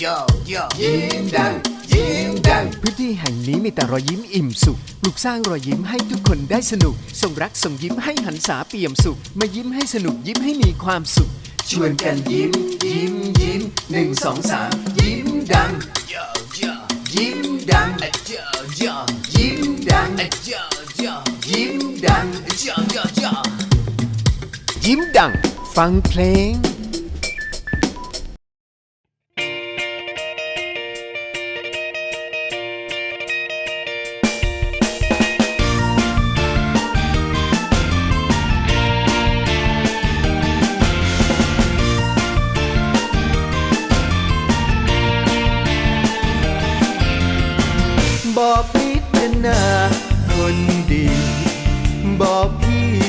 โยโยยิ้มดังยิ้มดังพื้นที่แห่งนี้มีแต่รอยยิ้มอิ่มสุขปลุกสร้างรอยยิ้มให้ทุกคนได้สนุก ส่งรักส่งยิ้มให้หันษาเปี่ยมสุข มายิ้มให้สนุกยิ้มให้มีความสุข ชวนกันยิ้ม ยิ้มยิ้มหนึ่งสองสามยิ้มดังโยโยยิ้มดังโยโยยิ้มดังโยโยยิ้มดังโยโยโยยิ้มดัง ฟังเพลง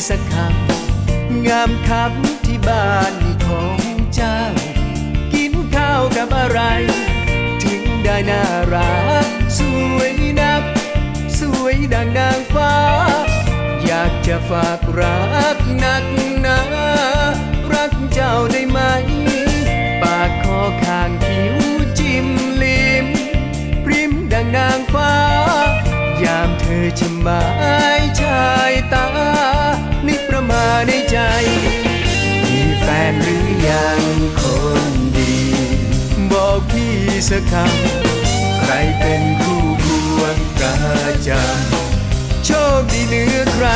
สักคำงามคำที่บ้านของเจ้า กินข้าวกับอะไร ถึงได้น่ารักสวยนัก สวยดังนางฟ้า อยากจะฝากรักนักหนารักเจ้าได้ไหม ปากคอข้างคิ้วจิ้มลิมพริมดังนางฟ้า ยามเธอชะมายชายตา ในใจ มีแฟนหรือยังคนดี บอกพี่สักคำ ใครเป็นคู่ควงประจำโชคดีเหนือใคร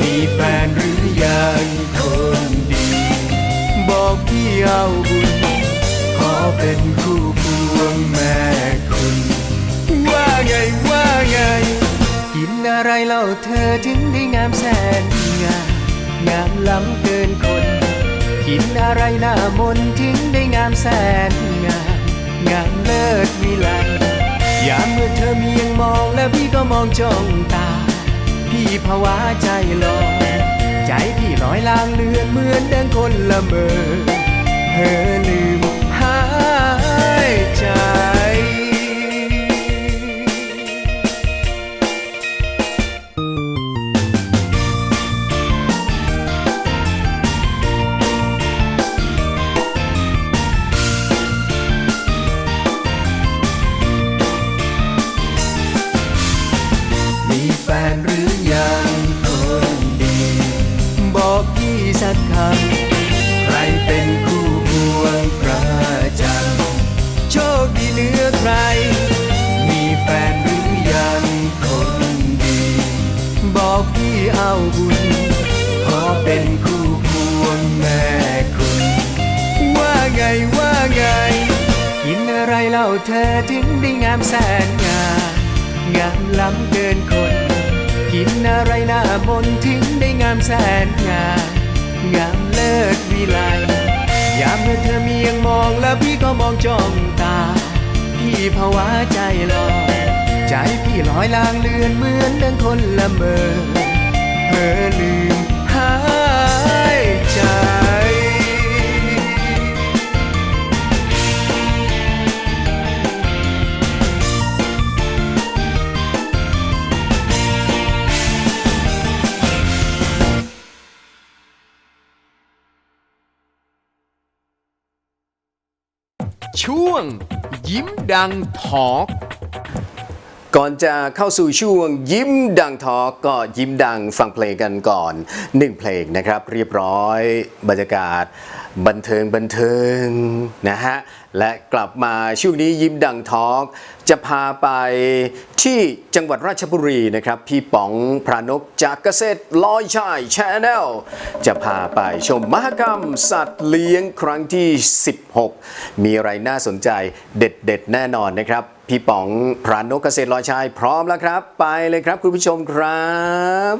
มีแฟนหรือยังคนดี บอกพี่เอาบุญ ขอเป็นคู่ควงแม่คุณ ว่าไงว่าไงกินอะไรเล่าเธอถึงได้งามแสนงาม งามล้ำเกินคน กินอะไรหน้ามนต์ถึงได้งามแสนงามงามเลิศวิไลยามเมื่อเธอมียังมองแล้วพี่ก็มองจ้องตา พี่ภาวะใจลอยใจพี่ลอยลางเลือนเหมือนดังคนละเมอเธอลืมหายใจ กินอะไรหน้ามนทิ้งได้งามแสนงามงามเลิศวิไลยามเมื่อเธอมียังมองแล้วพี่ก็มองจ้องตา พี่ภาวะใจลอยใจพี่ลอยลางเลือนเหมือนดังคนละเมอเธอลืม ช่วง ยิ้มดังทอล์กก่อนจะเข้าสู่ช่วงยิ้มดังทอกก็ยิ้มดังฟังเพลงกันก่อนหนึ่งเพลงนะครับ เรียบร้อยบรรยากาศบันเทิงบันเทิงนะฮะและกลับมาช่วงนี้ยิ้มดังทอล์กจะพาไปที่จังหวัดราชบุรีนะครับ พี่ป๋องพระนกจากเกษตรลอยชายชแนลจะพาไปชมมหกรรมสัตว์เลี้ยงครั้งที่ 16 มีอะไรน่าสนใจเด็ดๆ แน่นอนนะครับ พี่ป๋องพระนกเกษตรลอยชายพร้อมแล้วครับ ไปเลยครับคุณผู้ชมครับ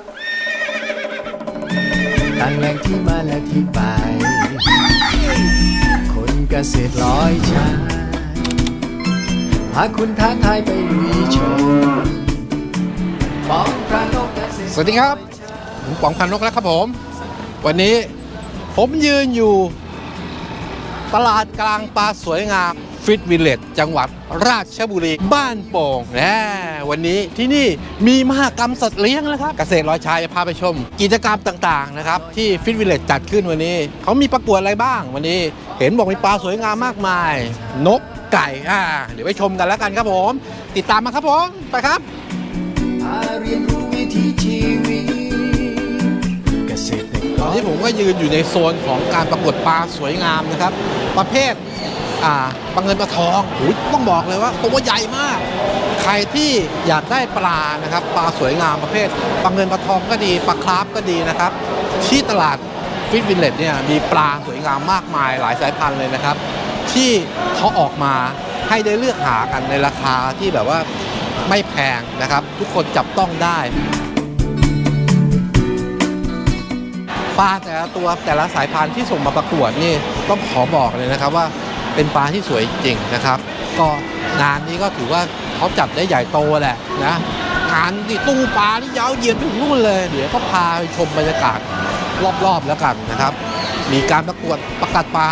ตั้งแหล่งที่มาและที่ไป เกษตรร้อยชายพาคุณท้าทายไปลุยโชว์ป๋องพระนกเกษตรสวัสดีครับ ผมป๋องพันนกแล้วครับผม วันนี้ผมยืนอยู่ ตลาดกลางปลาสวยงาม ฟิตวิลเลจจังหวัดราชบุรีบ้านโป่งแหมวันนี้ที่นี่มีมหกรรมสัตว์เลี้ยงนะครับ เกษตรร้อยชายจะพาไปชม กิจกรรมต่างๆนะครับที่ฟิตวิลเลจจัดขึ้นวันนี้ เขามีประกวดอะไรบ้างวันนี้ เห็นบอกมีปลาสวยงามมากมาย นกไก่อ่าเดี๋ยวไปชมกันแล้วกันครับผม ติดตามมาครับผมไปครับเรียนรู้วิถีชีวิตเกษตรตอนนี้ผมก็ยืนอยู่ในโซนของการประกวดปลาสวยงามนะครับ ประเภท อ่าปลาเงินปลาทองต้องบอกเลยว่าตัวใหญ่มาก ใครที่อยากได้ปลานะครับ ปลาสวยงามประเภทปลาเงินปลาทองก็ดีปลาคราฟก็ดีนะครับ ที่ตลาดฟิตวินเลตเนี่ยมีปลาสวยงามมากมายหลายสายพันธุ์เลยนะครับ ที่เขาออกมาให้ได้เลือกหากันในราคาที่แบบว่าไม่แพงนะครับ ทุกคนจับต้องได้ปลาแต่ละตัวแต่ละสายพันธุ์ที่ส่งมาประกวดนี่ต้องขอบอกเลยนะครับว่า เป็นปลาที่สวยจริงนะครับ ก็งานนี้ก็ถือว่าเขาจัดได้ใหญ่โตแหละนะงานที่ตู้ปลาที่ยาวเหยียดไปถึงนู่นเลยเดี๋ยวก็พาไปชมบรรยากาศรอบๆแล้วกันนะครับ มีการประกวดประกาศปลา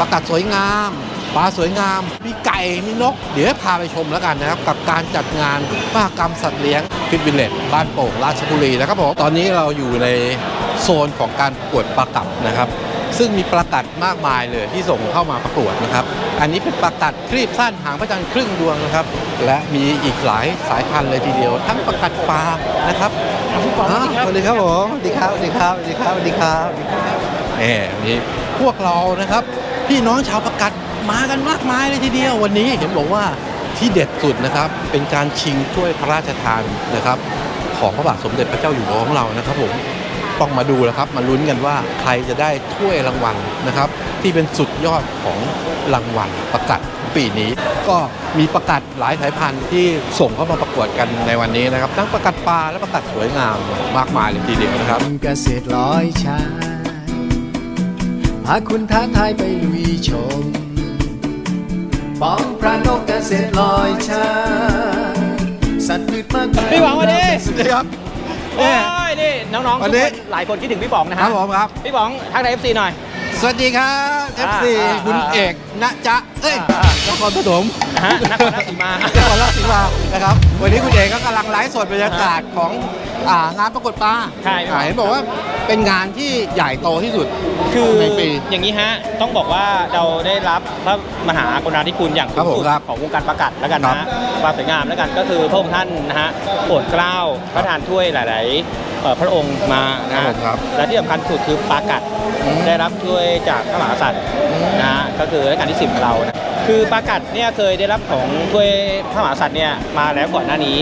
ประกาศสวยงามปลาสวยงาม มีไก่ มีนก เดี๋ยวพาไปชมแล้วกันนะครับ กับการจัดงานมหกรรมสัตว์เลี้ยงฟิตวิลเลตบ้านโป่งราชบุรีนะครับผม ตอนนี้เราอยู่ในโซนของการประกวดปลากัดนะครับ ซึ่งมีปลากัดมากมายเลยที่ส่งเข้ามาประกวดนะครับ อันนี้เป็นปลากัดครีบสั้นหางพระจันทร์ครึ่งดวงนะครับ และมีอีกหลายสายพันธุ์เลยทีเดียว ทั้งปลากัดปลานะครับอ่าสวัสดีครับผมสวัสดีครับสวัสดีครับสวัสดีครับสวัสดีครับสวัสดีครับแหมนี่พวกเรานะครับ พี่น้องชาวประกัดมากันมากมายเลยทีเดียววันนี้เห็นบอกว่าที่เด็ดสุดนะครับ เป็นการชิงถ้วยพระราชทานนะครับ ของพระบาทสมเด็จพระเจ้าอยู่หัวของเรานะครับผม ต้องมาดูแล้วครับ มาลุ้นกันว่าใครจะได้ถ้วยรางวัลนะครับ ที่เป็นสุดยอดของรางวัลประกาศปีนี้ ก็มีประกาศหลายสายพันธุ์ที่ส่งเข้ามาประกวดกันในวันนี้นะครับ ทั้งประกาศปลาและประกาศสวยงามมากมายเลยทีเดียวนะครับเกษตรร้อยชายพาคุณท้าทายไปลุยชมป้องพระนกเกษตรลอยชายสัตว์พืชมากมายพี่หวังสวัสดีสวัสดีครับ โอ้ยนี่น้องๆวัทุนกนี้ คนหลายคนคิดถึงพี่ป๋องนะคฮะรับผมครับ พี่ป๋องทักในเอฟซีหน่อย สวัสดีครับ FC อ่าคุณอ่าเอกนะจ๊ะเอ้ยอ่าอ่านนครปฐมนะฮะนครราชสีมา นครราชสีมานะครับ วันนี้คุณเอกก็กำลังไลฟ์สดบรรยากาศของ อ่างานประกวดปลาใช่อ่าเห็นบอกว่าเป็นงานที่ใหญ่โตที่สุดคือในปี อย่างนี้ฮะ ต้องบอกว่าเราได้รับพระมหากรุณาธิคุณอย่างครับผมสูงสุดครับของวงการประกาศแล้วกันครันะบความสวยงามแล้วกันก็คือพระองค์ท่านนะฮะโปรดเกล้าพระทานถ้วยหลาย ๆเอ่อพระองค์มานะครัฮะบผมครับและที่สำคัญสุดคือปลากัดอืมได้รับถ้วยจากพระมหากษัตริย์อืม นะฮะก็คือรัชกาลที่สิบของเรานะ คือปลากัดเนี่ยเคยได้รับของถ้วยพระมหากษัตริย์เนี่ยมาแล้วก่อนหน้านี้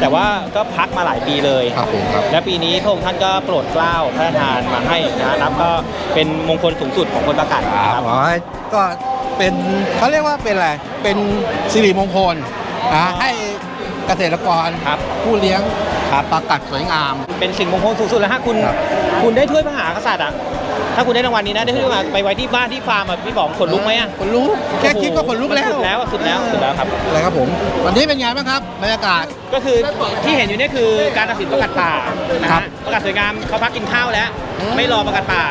แต่ว่าก็พักมาหลายปีเลย ครับผมครับ และปีนี้พระองค์ท่านก็โปรดเกล้าพระราชทานมาให้นะนับก็เป็นมงคลสูงสุดของคนประกาศคนะรับครับ อ๋อก็เป็นเขาเรียกว่าเป็นอะไร เป็นสิริมงคลนะให้เกษตรกรครับผู้เลี้ยงครับปลากัดสวยงาม เป็นสิ่งมงคลสูงสุดแล้วฮะคุณ ครับ คุณได้ถ้วยพระมหากษัตริย์อะ ถ้าคุณได้รางวัลนี้นะได้ถ้วยพระมหากไปไว้ที่บ้านที่ฟาร์มอะพี่บอกขนลุกไหมอะขนลุกแค่คิดก็ขนลุกแล้วสุดแล้วสุดแล้วสุดแล้วครับอะไรครับผมวันนี้เป็นไงบ้างครับบรรยากาศก็คือที่เห็นอยู่เนี่ยคือการตัดสินประกาศป่านะครัฮะบประกาศสวยงามเขาพักกินข้าวแล้วอืมไม่รอประกาศป่า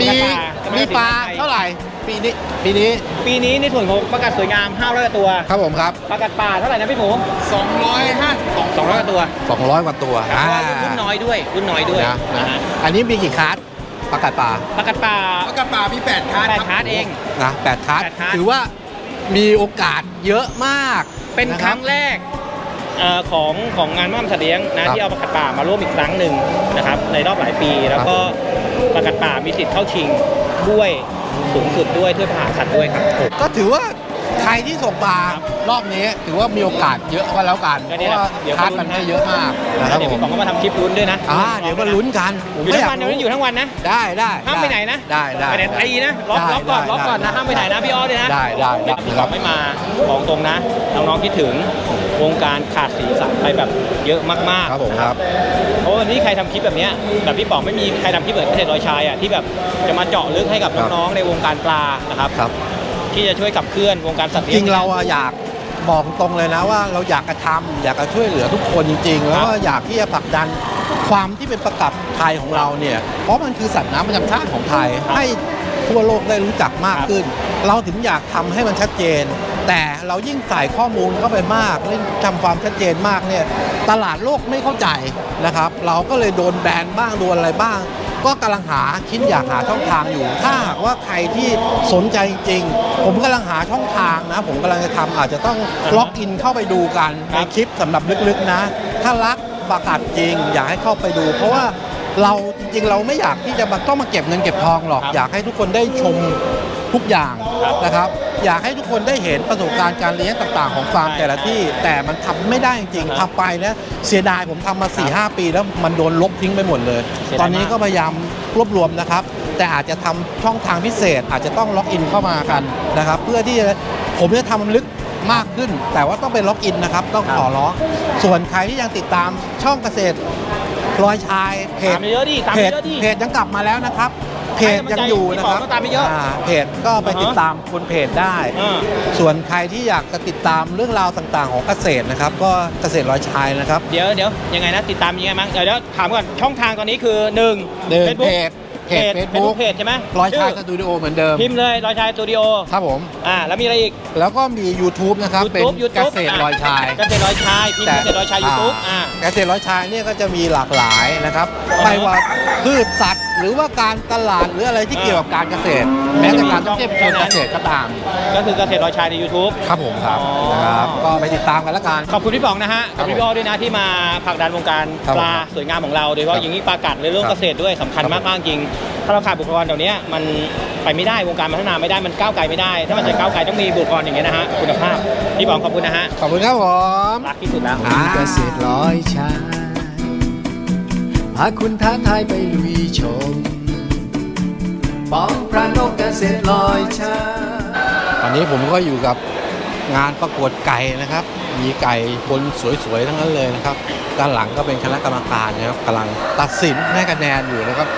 มีประกาศจะมีตัดสินปลาใครเท่าไหร่ปีนี้ปีนี้ปีนี้ในส่วนของประกาศสวยงาม500ตัว ครับผมครับประกาศป่าเท่าไหร่นะพี่หมู252 200ตัว 200กว่าตัวเพราะว่ารุ่นน้อยด้วยรุ่นน้อยด้วยนะนะนะฮะอันนี้มีกี่คาร์ด ประกาศป่าประกาศป่าประกาศป่ามี8คาร์ดแปดคาร์ดเอง นะแปดคาร์ดแปดคาร์ดถือว่ามีโอกาสเยอะมากเป็นนะครั้งแรกเอ่อของของงานม่อมสัตว์เลี้ยงนะครับที่เอาประกาศป่ามาร่วมอีกครั้งหนึ่งนะครับในรอบหลายปีแล้วก็ประกาศป่ามีสิทธิ์เข้าชิงด้วยสูงสุดด้วยถ้วยพระมหากษัตริย์ด้วยครับ ก็ถือว่า ใครที่ส่งปลารอบนี้ถือว่ามีโอกาสเยอะก็แล้วกันก็เพเนี่ยราะว่าเดี๋ยวคาร์ดมันให้เยอะมากนะครับเดี๋ยวผพี่มป๋องก็มาทำคลิปลุ้นด้วยนะอ่าเดี๋ยวมาลุ้นกันผมอยู่ก็ทั้องยาวันกเดี๋ยวรู้นี้อยู่ทั้งวันนะ ได้ได้ห้ามไปไหนนะได้ได้ ไปไหนตีนะล็อกได้ล็อกก่อนได้ล็อกก่อนได้นะห้ามไปไหนนะพี่อ้อด้วยนะได้ได้ได้พี่ป๋องไม่มาบอกตรงนะน้องๆคิดถึงวงการขาดสีสันไปแบบเยอะมากๆครับผมครับ เพราะว่าวันนี้ใครทำคลิปแบบเนี้ยแบบพี่ป๋องไม่มีใครทำคลิปแบบเกษตรรอยชายอะที่แบบจะมาเจาะลึกให้กับครับ น้องๆในวงการปลานะครับครับ ที่จะช่วยขับเคลื่อนวงการสัตว์จเลี้ยริงเราอะอยากบอกตรงเลยนะว่าเราอยากกระทำอยากจะช่วยเหลือทุกคนจริง ๆ แล้วก็อยากที่จะผลักดันความที่เป็นประกับไทยของเราเนี่ยเพราะมันคือสัตว์น้ำประจำชาติของไทยให้ทั่วโลกได้รู้จักมากขึ้น เราถึงอยากทำให้มันชัดเจน แต่เรายิ่งใส่ข้อมูลเข้าไปมากยิ่งทำความชัดเจนมากเนี่ยตลาดโลกไม่เข้าใจนะครับ เราก็เลยโดนแบนบ้างโดนอะไรบ้าง ก็กำลังหาคิดอยากหาช่องทางอยู่ ถ้าหากว่าใครที่สนใจจริงๆผมกำลังหาช่องทางนะ ผมกำลังจะทำอาจจะต้องล็อกอินเข้าไปดูกันในคลิปสำหรับลึกๆนะ ถ้ารักประกาศจริง อยากให้เข้าไปดู เพราะว่าเราจริงๆ เราไม่อยากที่จะมาต้องมาเก็บเงินเก็บทองหรอกครับอยากให้ทุกคนได้ชม ทุกอย่างครับนะครับ อยากให้ทุกคนได้เห็นประสบการณ์การเลี้ยงต่างๆ ของฟาร์มใช่แต่ละที่ แต่มันทำไม่ได้จริงครับๆทำไปนะเสียดายผมทำมา4ี่หปี แล้วมันโดนลบทิ้งไปหมดเลยเสียดายตอนนี้มากก็พยายามรวบรวมนะครับ แต่อาจจะทำช่องทางพิเศษ อาจจะต้องล็อกอินเข้ามากันนะครับ เพื่อที่จะผมจะทำมันลึกมากขึ้น แต่ว่าต้องเป็นล็อกอินนะครับ ต้องขอร้องส่วนใครที่ยังติดตามช่องเกษตรรอยชายเพจตามเยอะดิตามเพจเยอะดิเพจยังกลับมาแล้วนะครับ เพจยังอยู่นะครับให้กำลังใจพี่ป๋องก็ตามไปเยอะาเพจก็ไปอ่าฮะติดตามบนเพจได้อ่าส่วนใครที่อยากจะติดตามเรื่องราวต่างๆ ของเกษตรนะครับ ก็เกษตรรอยชายนะครับ เดี๋ยวเดี๋ยวยังไงนะติดตามยังไงมั้งเดี๋ยวเดี๋ยวถามก่อนช่องทางตอนนี้คือหนึ่งเดินเฟซบุ๊เพกจเพจเฟซบุ๊กเพจใช่ไหมรอยชายสชื่ตูดิโอเหมือนเดิม พิมพ์เลยรอยชายสตูดิโอครับผมอ่าแล้วมีอะไรอีก แล้วก็มี YouTube นะครับ เป็น YouTube เก YouTube ษตรรอยชายเกษตรรอยชายพิมพ์เกษตรรอยชายยูทูบอ่าเกษตรร้อยชายเนี่ยก็จะมีหลากหลายนะครับอ่าฮะไม่ว่าพืชสัตว์ หรือว่าการตลาดหรืออะไรที่อ่าเกี่ยวกับการเกษตร แม้แต่การท่องเที่ยวเชิงเกษตรก็ตาม ก็คือเกษตรรอยชายใน YouTube ครับผมครับอ๋อนะครับก็ไปติดตามกันแล้วกัน ขอบคุณพี่ป๋องนะฮะครักับบพี่ผมอ้อด้วยนะที่มาผลักดันวงการครับปลาผมสวยงามของเราโดยเฉพาะครับอย่างนี้ปลากัดหรือเรื่องครัเกบษตรด้วยสำคัญครับมากมากๆจริง ถ้าเราขาดบุคลากรเดี๋ยวนี้มันไปไม่ได้วงการพัฒนาไม่ได้มันก้าวไกลไม่ได้ ถ้ามันจะก้าวไกลต้องมีบุคลากรอย่างเงี้ยนะฮะคุณภาพพี่ป๋องขอบคุณนะฮะขอบคุณครับผม รักที่สุดแล้ว อ่า เกษตรร้อยชาย พาคุณท้าทายไปลุยชมป้องพระนกเกษตรลอยชายตอนนี้ผมก็อยู่กับงานประกวดไก่นะครับ มีไก่คนสวยๆ ทั้งนั้นเลยนะครับ ด้านหลังก็เป็นคณะกรรมการนะครับกำลังตัดสินให้คะแนนอยู่นะครับ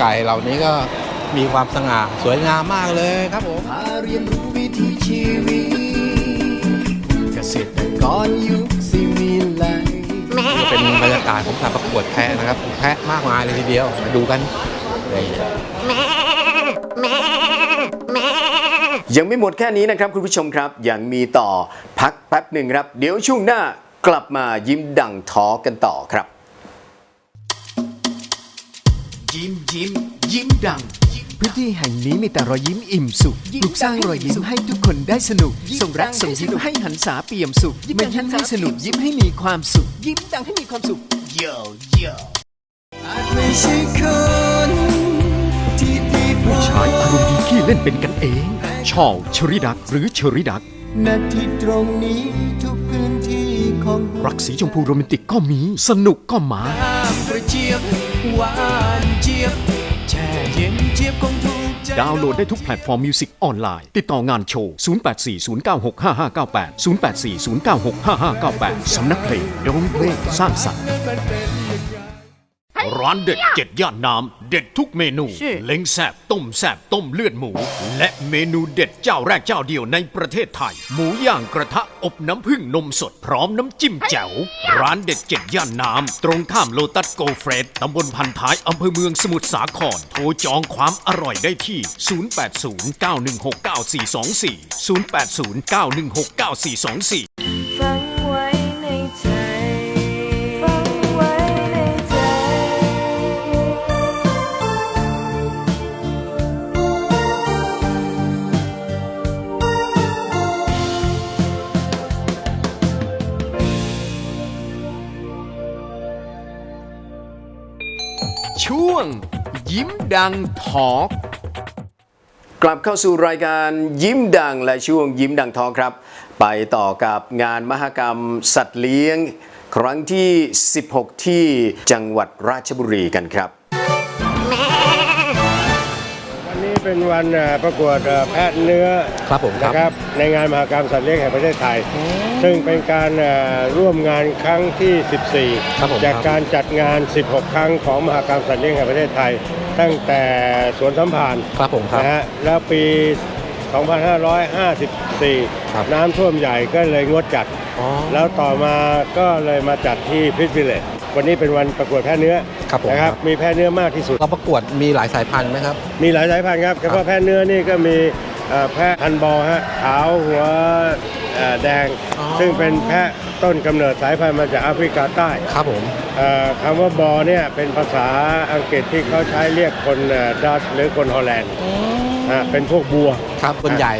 ไก่เหล่านี้ก็มีความสง่าสวยงามมากเลยครับผมพาเรียนรู้วิถีชีวิตเกษตรกรยุ กาศของการประกวดแพะนะครับ แพะมากมายเลยทีเดียว มาดูกันนี่ยังไม่หมดแค่นี้นะครับคุณผู้ชมครับ ยังมีต่อพักแป๊บหนึ่งครับ เดี๋ยวช่วงหน้ากลับมายิ้มดังท้อกันต่อครับ ยิ้มยิ้มยิ้มดัง พื้นที่แห่งนี้มีแต่รอยยิ้มอิ่มสุขปลุกสร้างรอยยิ้มให้ทุกคนได้สนุก ส่งรักส่งยิ้มให้หันษาเปี่ยมสุขมายิ้มให้สนุกยิ้มให้มีความสุข ยิ้มดังให้มีความสุข Yo, yo. อาจไม่ใช่คนที่ดีพอชายอารมณ์ดีขี้เล่นเป็นกันเอง ชอลชริดักหรือเชอริดักณที่ตรงนี้ทุกพื้นที่ของรักสีชมพูโรแมนติกก็มี สนุกก็มาภาพกระเจี๊ยบหวานเจี๊ยบแช่ เย็นเจี๊ยบคงถูกใจดาวน์โหลดได้ทุกแพลตฟอร์มมิวสิกออนไลน์ ติดต่องานโชว์ 0840965598 0840965598 สำนักเพลงโดมเพลงสร้างสรรค์ ร้านเด็ดเจ็ดย่านน้ำเด็ดทุกเมนู เล้งแซบต้มแซบต้มเลือดหมู และเมนูเด็ดเจ้าแรกเจ้าเดียวในประเทศไทย หมูย่างกระทะอบน้ำผึ้งนมสดพร้อมน้ำจิ้มแจ่วร้านเด็ดเจ็ดย่านน้ำตรงข้ามโลตัสโกเฟรดตำบลพันท้ายอำเภอเมืองสมุทรสาครโทรจองความอร่อยได้ที่ 0809169424 0809169424 ยิ้มดังทอล์กกลับเข้าสู่รายการยิ้มดังและช่วงยิ้มดังท้องครับ ไปต่อกับงานมหกรรมสัตว์เลี้ยง ครั้งที่ 16 ที่จังหวัดราชบุรีกันครับ วันนี้เป็นวันเอ่อประกวดเอ่อแพะเนื้อครับผมครับ นะครับในงานมหกรรมสัตว์เลี้ยงแห่งประเทศไทย ซึ่งเป็นการเอ่อร่วมงานครั้งที่ ครับผม14จากครับการจัดงาน 16 ครั้งของมหกรรมสัตว์เลี้ยงแห่งประเทศไทย ตั้งแต่สวนสัมพันธ์ครับผมครับนะฮะแล้วปี ครับ 2554 น้ำท่วมใหญ่ก็เลยงดจัด อ๋อ แล้วต่อมาก็เลยมาจัดที่พิษวิเลตวันนี้เป็นวันประกวดแพะเนื้อครับผมนะครับ ครับ มีแพะเนื้อมากที่สุด เราประกวดมีหลายสายพันธุ์ไหมครับ มีหลายสายพันธุ์ครับเฉพาะแพะเนื้อนี่ก็มีเอ่อแพะพันธุ์บอลฮะขาวหัวเอ่อแดง อ๋อ ซึ่งเป็นแพะต้นกำเนิดสายพันธุ์มาจากแอฟริกาใต้ครับผม เอ่อคำว่าบอเนี่ยเป็นภาษาอังกฤษที่เขาใช้เรียกคนดัชหรือคนฮอลแลนด์อ่าเป็นพวกบัว ครับส่วนใหญ่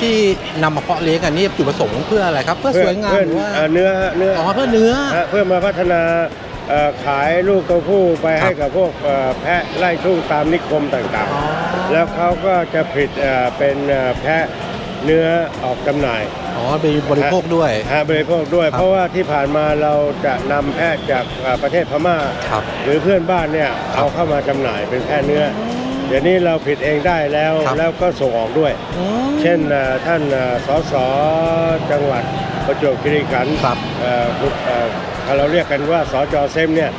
ที่นำมาเพาะเลี้ยงกันนี่จุดประสงค์เพื่ออะไรครับ เพื่อสวยงามเพื่อหรือว่าเอ่อเนื้อฮะเนื้ออ๋อเพื่อเนื้อ ฮะเพื่อมาพัฒนาเอ่อขายลูกตัวผู้ไปให้ครับกับพวกเอ่อแพะไล่ทุ่งตามนิคมต่างอ๋อๆ แล้วเขาก็จะผลิตเอ่อเป็นเอ่อแพะเนื้อออกจำหน่าย อ๋อไปบริโภคด้วยฮะบริโภคด้วย ครับ เพราะว่าที่ผ่านมาเราจะนำแพะจากเอ่อประเทศพม่า ครับ หรือเพื่อนบ้านเนี่ยเอาเข้ามาจำหน่ายเป็นแพะเนื้ออเดี๋ยวนี้เราผลิตเองได้แล้วครับ แล้วก็ส่งออกด้วยอืมเช่นเอ่อท่านเอ่อสสจังหวัดประจวบคีรีขันธ์ครับ เอ่อคุณเอ่อเราเรียกกันว่าสจเซมเนี่ย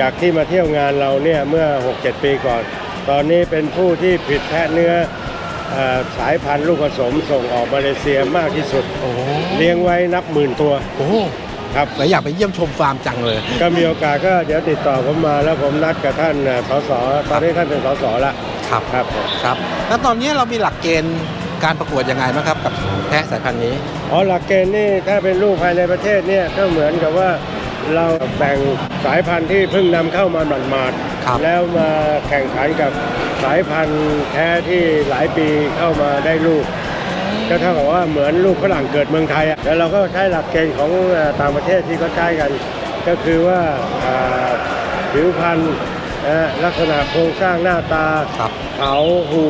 จากที่มาเที่ยวงานเราเนี่ยเมื่อ 6-7 ปีก่อน ตอนนี้เป็นผู้ที่ผลิตแพะเนื้อเอ่อสายพันธุ์ลูกผสมส่งออกมาเลเซียมากที่สุด โอ้โหเลี้ยงไว้นับหมื่นตัวโอ้โหครับ แล้วอยากไปเยี่ยมชมฟาร์มจังเลย ก็มีโอกาสก็เดี๋ยวติดต่อผมมาแล้วผมนัดกับท่านเอ่อสสตอนนี้ท่านเป็นสสละครับ ครับผมครับ แล้วตอนนี้เรามีหลักเกณฑ์การประกวดยังไงบ้างครับกับแพะสายพันธุ์นี้ อ๋อหลักเกณฑ์นี่ถ้าเป็นลูกภายในประเทศเนี่ยก็เหมือนกับว่า เราแบ่งสายพันธุ์ที่เพิ่งนำเข้ามาหมาดครับ ๆแล้วมาแข่งขันกับสายพันธุ์แท้ที่หลายปีเข้ามาได้ลูก ก็เท่ากับว่าเหมือนลูกฝรั่งเกิดเมืองไทยอะแล้วเราก็ใช้หลักเกณฑ์ของเอ่อต่างประเทศที่เขาใช้กัน ก็คือว่าเอ่อผิวพรรณนะฮะลักษณะโครงสร้างหน้าตา ครับ เขาหู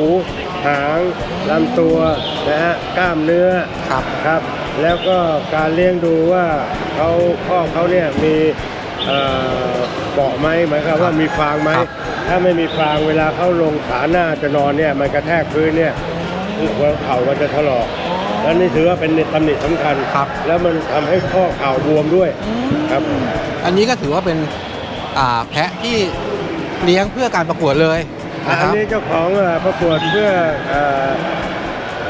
หางลำตัวนะฮะกล้ามเนื้อครับ ครับ แล้วก็การเลี้ยงดูว่าเขาข้อเขาเนี่ยมีเอ่อเบาะไหมหมายความว่ามีฟางไหมครับถ้าไม่มีฟางเวลาเขาลงขาหน้าจะนอนเนี่ยมันกระแทกพื้นเนี่ยหัวเข่ามันจะถลอกแล้วนี่ถือว่าเป็นตำหนิสำคัญครับ แล้วมันทำให้ข้อเข่าบวมด้วยครับ อันนี้ก็ถือว่าเป็นอ่าแพะที่เลี้ยงเพื่อการประกวดเลยนะคอันรับนี้เจ้าของเอ่อประกวดเพื่อเอ่อ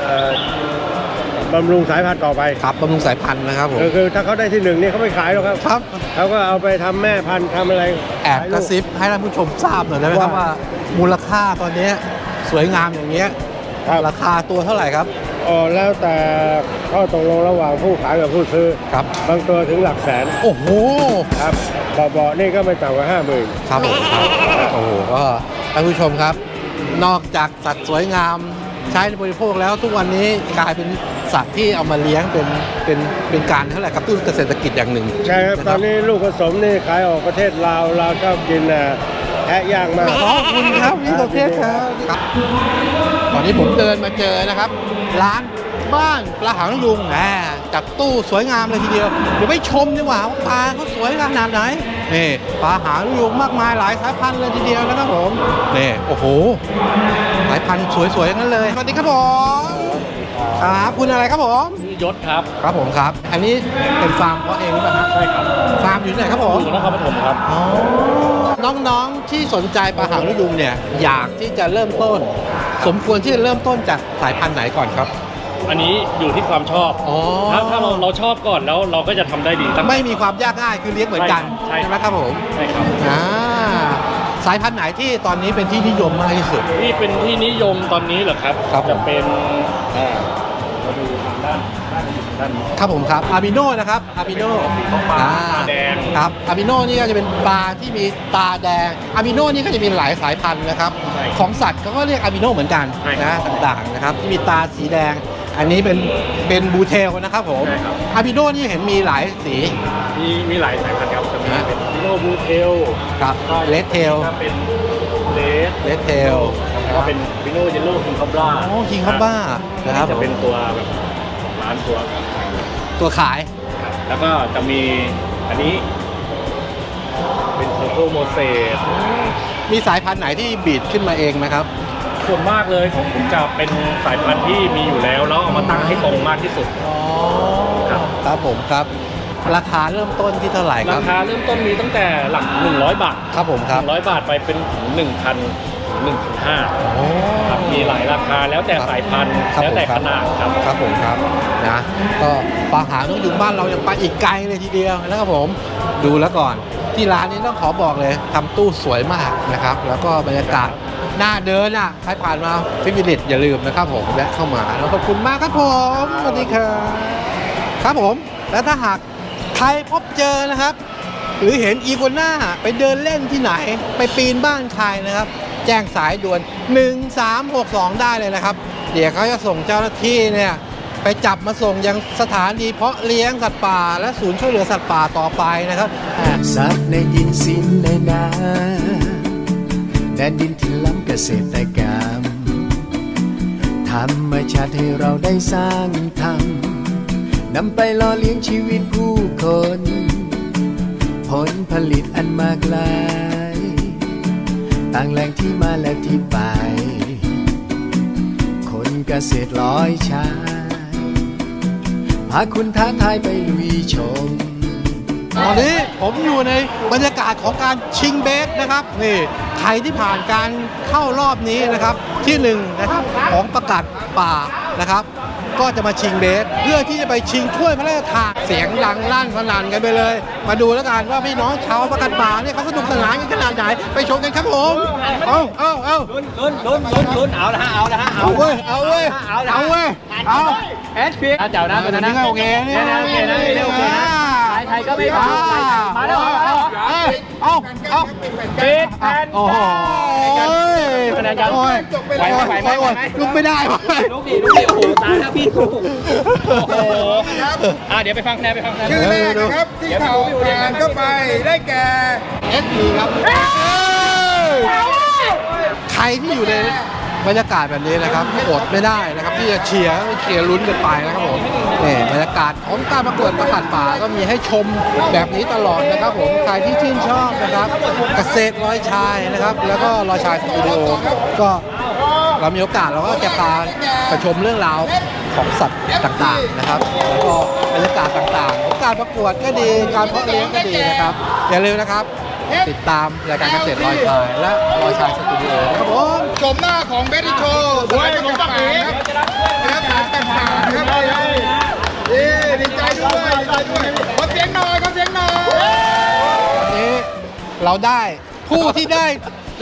เอ่อ บำรุงสายพันธุ์ต่อไปครับบำรุงสายพันธุ์นะครับผมคือคือถ้าเขาได้ที่หนึ่งนี่เขาไม่ขายหรอกครับครับเขาก็เอาไปทำแม่พันธุ์ทำอะไรแอบกระซิบให้ท่านผู้ชมทราบหน่อยได้ไหมครับว่าว่ามูลค่าตอนนี้สวยงามอย่างเงี้ยครับราคาตัวเท่าไหร่ครับอ๋อแล้วแต่ข้อตกลงระหว่างผู้ขายกับผู้ซื้อครับบางตัวถึงหลักแสน โอ้โหครับเบาๆนี่ก็ไม่ต่ำกว่าห้าหมื่นครับผมครับโอ้โหก็ท่านผู้ชมครับ นอกจากสัตว์สวยงามใช้ในบริโภคแล้วทุกวันนี้กลายเป็น สัตว์ที่เอามาเลี้ยงเป็นเป็นเป็นการเท่าไหร่กระตุ้นเกษตรกิจอย่างหนึ่งใช่ครับะตอนนี้ลูกผสมนี่ขายออกประเทศลาวลาวชอบกินอะแพะย่างมากขอบคุณครับพี่สุเทพครับครับตอนนี้ผมเดินมาเจอนะครับ ร้านบ้านปลาหางนกยุงแหมจับตู้สวยงามเลยทีเดียว เดี๋ยวไปชมดีกว่าว่าปลาเขาสวยขนาดไหนนี่ปลาหางนกยุงมากมายหลายสายพันธุ์เลยทีเดียวนะครับผมนี่โอ้โห สายพันธุ์สวยๆทั้งนั้นเลยสวัสดีครับผม ครับคุณอะไรครับผมยศครับครับผมครับ อันนี้เป็นฟาร์มเพาะเองหรือเปล่าฮะใช่ครับฟาร์มอยู่ที่ไหนครับผมอยู่นครปฐมครับอ๋อน้องๆที่สนใจปลาหางนกยุงเนี่ยอยากที่จะเริ่มต้น สมควรที่จะเริ่มต้นจากสายพันธุ์ไหนก่อนครับ อันนี้อยู่ที่ความชอบอ๋อ ถ้าถ้าเราเราชอบก่อนแล้วเราก็จะทำได้ดีตั้งไม่มีความยากง่ายคือเลี้ยงเหมือนกันใช่ครับไหมครับผมใช่ครับ อ่าสายพันธุ์ไหนที่ตอนนี้เป็นที่นิยมมากที่สุด ที่เป็นที่นิยมตอนนี้เหรอครับ ครับผมจะเป็นอ่ามาดูทางด้าน ด้านนี้ด้านนี้ครับผมครับอาบิโนนะครับอาบิโนสีฟ้าๆตาแดงครับอาบิโนนี่ก็จะเป็นปลาที่มีตาแดงอาบิโนนี่ก็จะมีหลายสายพันธุ์นะครับ ใช่ของสัตว์เขาก็เรียกอาบิโนเหมือนกันใช่ครันะบต่างๆนะครับที่มีตาสีแดง อันนี้เป็นเป็นบูเทลนะครับผมใช่ครับ อาบิโนนี่เห็นมีหลายสีมีมีหลายสายพันธุ์ครับจะมีฮะเป็นพิโนบูเทลครับเลดเทลก็เป็นเลสเลดเทลแล้วก็เป็นพิโนเยลโล่คิงคอบราโอ้คิงคอบบ้านะครับ จะเป็นตัวแบบร้านตัว ตัวขายครับแล้วก็จะมีอันนี้ เป็นโทโทโมเสสมีสายพันธุ์ไหนที่บีดขึ้นมาเองไหมครับ ส่วนมากเลยของผมจะเป็นสายพันธุ์ที่มีอยู่แล้วแล้วเอามาตั้งให้ตรงมากที่สุดอ๋อครับ ครับผมครับ ราคาเริ่มต้นที่เท่าไหร่ครารับ คาเริ่มต้นมีตั้งแต่หลัก 100 บาทครับผมครับ 100 บาทไปเป็นถึง1,000 1,500โอ้ครับมีหลายราคาแล้วแต่ครับสายพันธุ์ครับแล้วแต่ผมคขรับนาดครับ ครับผมครับนะก็ปลาหางนกยุงบ้านเรายังไปอีกไกลเลยทีเดียวนะครับผมดูแล้วก่อน ที่ร้านนี้ต้องขอบอกเลยทำตู้สวยมากนะครับ แล้วก็บรรยากาศน่าเดินอะใครผ่านมาฟิมิลิตอย่าลืมนะครับผมแวะเข้ามาแล้วขอบคุณมากครับผมสวัสดีครับครับผม แล้วถ้าหากใครพบเจอนะครับ หรือเห็นอีโกน่าไปเดินเล่นที่ไหน ไปปีนบ้านใครนะครับ แจ้งสายด่วน 1362 ได้เลยนะครับ เดี๋ยวเขาจะส่งเจ้าหน้าที่เนี่ยไปจับมาส่งยังสถานีเพาะเลี้ยงสัตว์ป่า และศูนย์ช่วยเหลือสัตว์ป่าต่อไปนะครับ สัตว์ในดินสินในนาแดนดินที่ล้ำเกษตรกรรมธรรมชาติให้เราได้สร้างทำนำไปหล่อเลี้ยงชีวิตผู้คน ผลผลิตอันมากลาย ต่างแหล่งที่มาและที่ไป คนเกษตรร้อยชาย พาคุณท้าทายไปลุยชม ตอนนี้ผมอยู่ในบรรยากาศของการชิงเบสนะครับนี่ใครที่ผ่านการเข้ารอบนี้นะครับที่หนึ่งนะครับของประกาศป่านะครับ ก็จะมาชิงเบส เพื่อที่จะไปชิงถ้วยพระราชทานเสียงดังลั่นสนั่นกันไปเลย มาดูแล้วกันว่าพี่น้องชาวประกาศป่าเนี่ยเขาสนุกสนานกันขนาดไหนไปชมกันครับผมเอาเอาเอาลุ้นลุ้นลุ้นลุ้นลุ้นเอาละฮะเอาละฮะเอาเว้ยเอาเว้ยเอาละเอาเว้ยเอาเอสพีเจ้านะตัวนั้นนะโอเคนี่นะโอเคนะโอเคนะใครก็ไม่มามาแล้ว เอาเอาเอาปิดแผ่นโอ้โหคะแนนกันโอ้ยไหวไหมไหวไหมไหวไหมลุกไม่ได้ว่ะลูกดีลูกดีโอ้โหตายแล้วพี่ลูกโอ้โหอะเดี๋ยวไปฟังคะแนนไปฟังคะแนนชื่อแรกนะครับที่เขาผ่านเข้าไปเอสพีครับใครที่อยู่ใน บรรยากาศแบบนี้นะครับอดไม่ได้นะครับที่จะเชียร์เชียร์ลุ้นกันไปนะครับผมนี่บรรยากาศของการประกวดประกาศป่าก็มีให้ชมแบบนี้ตลอดนะครับผมใครที่ชื่นชอบนะครับ เกษตรร้อยชายนะครับ แล้วก็ร้อยชายสตูดิโอก็เรามีโอกาสเราก็จะตาไปชมเรื่องราวของสัตว์ต่างๆนะครับ แล้วก็บรรยากาศต่างๆของการประกวดก็ดีการเพาะเลี้ยงก็ดีนะครับอย่าลืมนะครับ ติดตามรายการเกษตรลอยชายและลอยชายสตูดิโอนะครับผมชมหน้าของเบสติโชสวยของปักเอ๋ครับนะครับแต่ผ่านนะครับเย้ดีใจด้วยดีใจด้วยขอเสียงหน่อยขอเสียงหน่อยวันนี้เราได้ผู้ที่ได้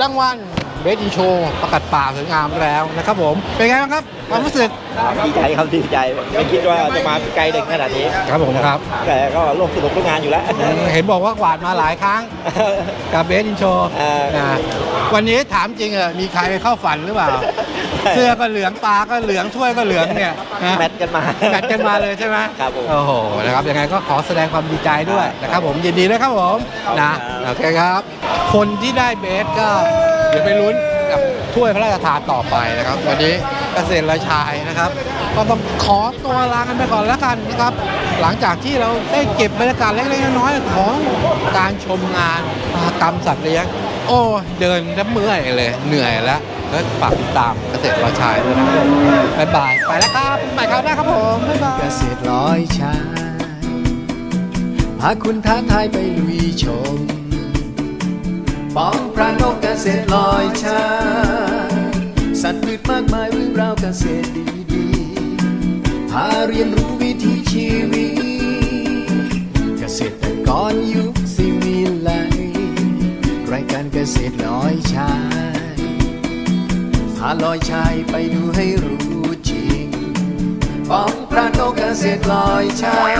รางวัล เบสอีโชประกาศป่าสวยงามแล้วนะครับผม เป็นไงบ้างครับความรู้สึกดีใจครับดีใจไม่คิดว่าจะมาไกลถึงขนาดนี้ครับผมครับ แต่ก็ร่วมสนุกทุกงานอยู่แล้ว เห็นบอกว่ากวาดมาหลายครั้งกับเบสอินโชเออนะวันนี้ถามจริงเหรอมีใครไปเข้าฝันหรือเปล่า เสื้อก็เหลืองปลาก็เหลืองถ้วยก็เหลืองเนี่ยนะแมทกันมาแมทกันมาเลยใช่ไหมครับผมโอ้โหนะครับยังไงก็ขอแสดงความดีใจด้วยนะครับผมยินดีด้วยครับผมนะโอเคครับ คนที่ได้เบสก็ เดี๋ยวไปลุ้นกับถ้วยพระราชทานต่อไปนะครับ วันนี้เกษตรราชายนะครับ ก็ต้องขอตัวลากันไปก่อนแล้วกันนะครับ หลังจากที่เราได้เก็บบรรยากาศเล็กๆน้อยๆของการชมงานมหกรรมสัตว์เลี้ยง โอ้เดินจะเมื่อยเลยเหนื่อยแล้วแล้วฝากติดตามเกษตรราชายด้วยนะครับบ๊ายบาย ไปแล้วครับไปคราวหน้าครับผมบ๊ายบายเกษตรร้อยชาย พาคุณท้าทายไปลุยชม ปองพระนกเกษตรลอยชายสัตว์พืชมากมายเรื่องราวเกษตรดีๆพาเรียนรู้วิถีชีวิต เกษตรกรยุคสิวิไลรายการเกษตรลอยชายพาลอยชายไปดูให้รู้จริงปองพระนกเกษตรลอยชาย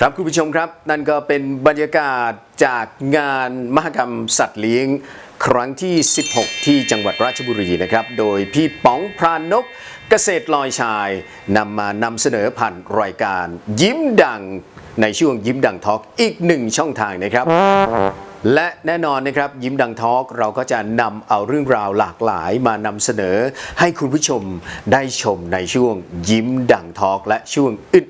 ครับคุณผู้ชมครับ นั่นก็เป็นบรรยากาศจากงานมหกรรมสัตว์เลี้ยง ครั้งที่ 16 ที่จังหวัดราชบุรีนะครับ โดยพี่ป๋องพรานนกเกษตรลอยชายนำมานำเสนอผ่านรายการยิ้มดังในช่วงยิ้มดังทอล์กอีกหนึ่งช่องทางนะครับ และแน่นอนนะครับยิ้มดังทอล์กเราก็จะนำเอาเรื่องราวหลากหลายมานำเสนอ ให้คุณผู้ชมได้ชมในช่วงยิ้มดังทอล์กและช่วงอื่น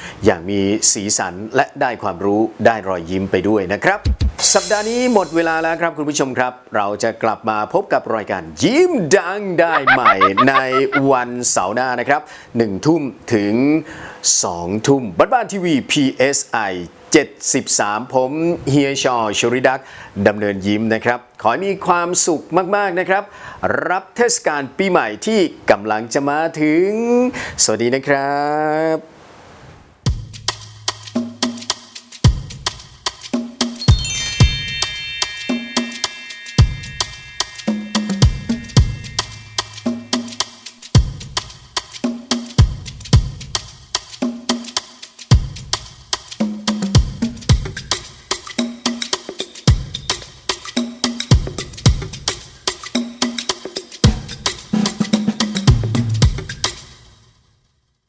ๆอย่างมีสีสันและได้ความรู้ได้รอยยิ้มไปด้วยนะครับ สัปดาห์นี้หมดเวลาแล้วครับคุณผู้ชมครับ เราจะกลับมาพบกับรายการยิ้มดังได้ใหม่ในวันเสาร์หน้านะครับ1ทุ่มถึง 2 ทุ่มบ้านบ้านทีวี PSI 73 ผมเฮียชอชริดักดำเนินยิ้มนะครับ ขอให้มีความสุขมาก ๆ นะครับ รับเทศกาลปีใหม่ที่กำลังจะมาถึง สวัสดีนะครับ